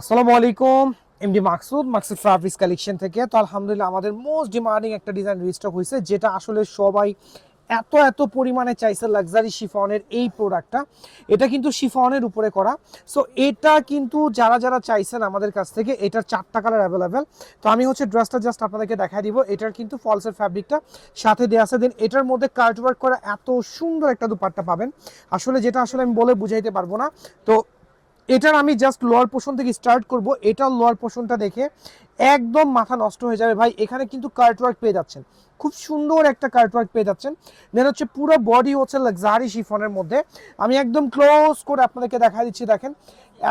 আসসালামু আলাইকুম এমডি মাকসুদ মাকসুদ ফ্রাফিস কালেকশন থেকে। তো আলহামদুলিল্লাহ আমাদের মোস্ট ডিমান্ডিং একটা ডিজাইন রিস্টক হয়েছে, যেটা আসলে সবাই এত এত পরিমাণে চাইছে লাক্সারি শিফনের এই প্রোডাক্টটা এটা কিন্তু শিফনের উপরে করা। সো এটা কিন্তু যারা যারা চাইছেন আমাদের কাছ থেকে, এটার চারটা কালার অ্যাভেলেবেল তো আমি হচ্ছে ড্রেসটা জাস্ট আপনাদেরকে দেখাই দিব। এটার কিন্তু ফলসের ফ্যাব্রিকটা সাথে দেওয়া আছে। দেন এটার মধ্যে কার্ট ওয়ার্ক করা এত সুন্দর একটা দুপাট্টা পাবেন। আসলে যেটা আসলে আমি বলে বুঝাইতে পারব না। তো এটার আমি জাস্ট লোয়ার পোর্শন থেকে স্টার্ট করব। এটার লোয়ার পোর্শনটা দেখে একদম মাথা নষ্ট হয়ে যাবে ভাই। এখানে কিন্তু কার্ট ওয়ার্ক পেয়ে যাচ্ছেন। খুব সুন্দর একটা কার্ট ওয়ার্ক পেয়ে যাচ্ছেন। দেন হচ্ছে পুরো বডি হচ্ছে লাক্সারি শিফনের মধ্যে। আমি একদম ক্লোজ করে আপনাদেরকে দেখা দিচ্ছি, দেখেন।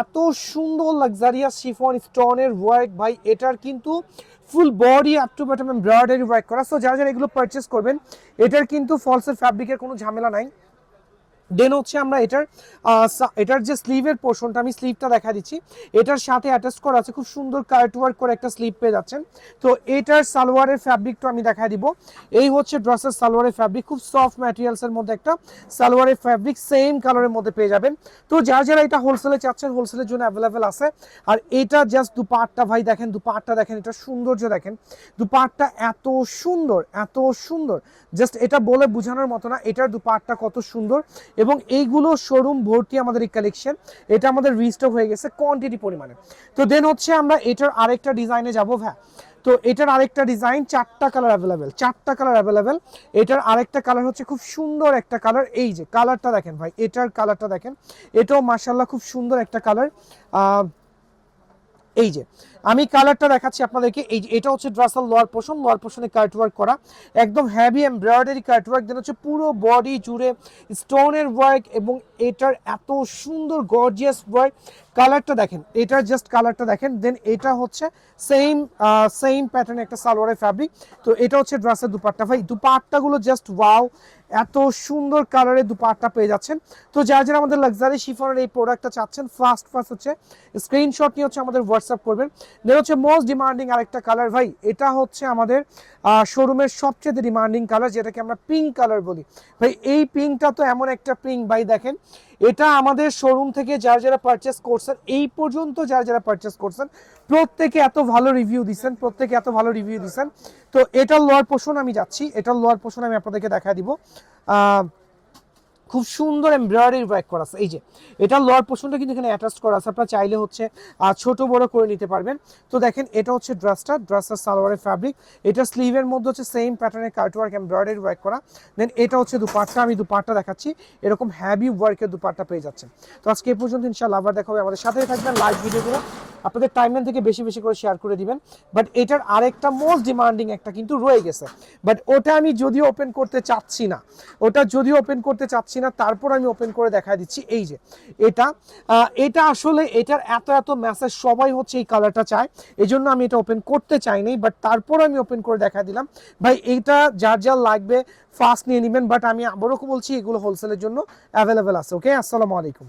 এত সুন্দর লাক্সারিয়াস শিফন স্টোনের ওয়ার্ক ভাই। এটার কিন্তু full body up to bottom embroidery work করা। সো যারা যারা এগুলো পারচেস করবেন, এটার কিন্তু ফলসের ফ্যাব্রিকের কোনো ঝামেলা নাই। দেন হচ্ছে আমরা এটার এটার যে স্লিভের পোর্শনটা আমি স্লিভটা দেখা দিচ্ছি। এটার সাথে অ্যাটাচ করা আছে খুব সুন্দর কার্ট ওয়ার্ক করে একটা স্লিভ পেয়ে যাচ্ছেন। তো এটার সালোয়ারের ফ্যাব্রিকটা আমি দেখা দিব। এই হচ্ছে ড্রেসের সালোয়ারের ফ্যাব্রিক খুব সফট ম্যাটেরিয়ালসের মধ্যে একটা সালোয়ারের ফ্যাব্রিক সেম কালারের মধ্যে পেয়ে যাবেন। তো যারা যারা এটা হোলসেলে চাচ্ছেন হোলসেলের জন্য অ্যাভেলেবেল আছে। আর এটা জাস্ট দুপাটটা, ভাই দেখেন, দুপাটটা দেখেন, এটা সৌন্দর্য দেখেন। দুপাটটা এত সুন্দর এত সুন্দর। জাস্ট এটা বলে বোঝানোর মতো না, এটার দুপাটটা কত সুন্দর। এবং এইগুলো শোরুম ভর্তি আমাদের এই কালেকশন এটা আমাদের রিস্টক হয়ে গেছে কোয়ান্টিটি পরিমাণে। তো দেন হচ্ছে আমরা এটার আরেকটা ডিজাইনে যাব হ্যাঁ তো এটার আরেকটা ডিজাইন চারটা কালার অ্যাভেলেবেল চারটা কালার অ্যাভেলেবেল এটার আরেকটা কালার হচ্ছে খুব সুন্দর একটা কালার এই যে কালারটা দেখেন, ভাই, এটার কালারটা দেখেন। এটাও মার্শাল্লাহ খুব সুন্দর একটা কালার এই যে, আমি কালারটা দেখাচ্ছি আপনাদেরকে। এই এটা হচ্ছে ড্রাসাল লোয়ার পোর্শন লোয়ার পোর্শনে কার্ট ওয়ার্ক করা। একদম heavy embroidery cut work then হচ্ছে পুরো বডি জুড়ে স্টোনের ওয়ার্ক এবং এটার এত সুন্দর গর্জিয়াস ওয়ার্ক কালারটা দেখেন এটার জাস্ট কালারটা দেখেন। দেন এটা হচ্ছে সেম সেম প্যাটার্ন একটা সালোয়ারের ফ্যাব্রিক তো এটা হচ্ছে ড্রাসের দুপাট্টা। ভাই, দুপাট্টাগুলো জাস্ট ওয়াও এত সুন্দর কালারের দুপাট্টা পেয়ে যাচ্ছেন। তো যারা যারা আমাদের লাক্সারি শিফনের এই প্রোডাক্টটা চাচ্ছেন ফার্স্ট ফার্স্ট হচ্ছে। স্ক্রিনশট নিয়ে হচ্ছে আমাদের হোয়াটসঅ্যাপ করবেন। দেন হচ্ছে মোস্ট ডিমান্ডিং আরেকটা কালার ভাই, এটা হচ্ছে আমাদের শোরুমের সবচেয়ে ডিমান্ডিং কালার যেটাকে আমরা পিঙ্ক কালার বলি। ভাই, এই পিঙ্কটা তো এমন একটা পিঙ্ক ভাই, দেখেন। এটা আমাদের শোরুম থেকে যারা যারা পারচেস করছেন, এই পর্যন্ত যারা যারা পারচেস করছেন, প্রত্যেকে এত ভালো রিভিউ দিচ্ছেন, প্রত্যেকে এত ভালো রিভিউ দিচ্ছেন। তো এটার লোয়ার পোর্শন আমি যাচ্ছি, এটার লোয়ার পোর্শন আমি আপনাদেরকে দেখা দিব। খুব সুন্দর এমব্রয়ডারি ওয়ার্ক করা আছে। এই যে এটা লোয়ার পোর্শনটা কিন্তু এখানে অ্যাটাচ করা আছে। আপনারা চাইলে হচ্ছে ছোট বড় করে নিতে পারবেন। তো দেখেন, এটা হচ্ছে ড্রেসটা ড্রেসটার সালোয়ারের ফ্যাব্রিক এটা স্লিভের মধ্যে হচ্ছে সেম প্যাটার্নের কার্ট ওয়ার্ক এমব্রয়ডারি ওয়ার্ক করা। দেন এটা হচ্ছে দুপাট্টা, আমি দুপাট্টা দেখাচ্ছি। এরকম হ্যাভি ওয়ার্কের দুপাট্টা পেয়ে যাচ্ছেন। তো আজকে এই পর্যন্ত ইনশাআল্লাহ আবার দেখা হবে। আমাদের সাথেই থাকবেন লাইভ ভিডিওগুলো আপনাদের টাইমলাইন থেকে বেশি বেশি করে শেয়ার করে দিবেন। বাট এটার আরেকটা মোস্ট ডিমান্ডিং একটা কিন্তু রয়ে গেছে। বাট ওটা আমি যদিও ওপেন করতে চাচ্ছি না, ওটা যদিও ওপেন করতে চাচ্ছি না, তারপর আমি ওপেন করে দেখা দিচ্ছি এই যে, এটা এটা আসলে এটার এত এত মেসেজ সবাই হচ্ছে এই কালারটা চায় এই জন্য আমি এটা ওপেন করতে চাইনি বাট তারপর আমি ওপেন করে দেখা দিলাম। ভাই, এইটা যার যার লাগবে ফাস্ট নিয়ে নেবেন বাট আমি আবারও বলছি, এগুলো হোলসেলের জন্য অ্যাভেলেবেল আছে ওকে আসসালামু আলাইকুম।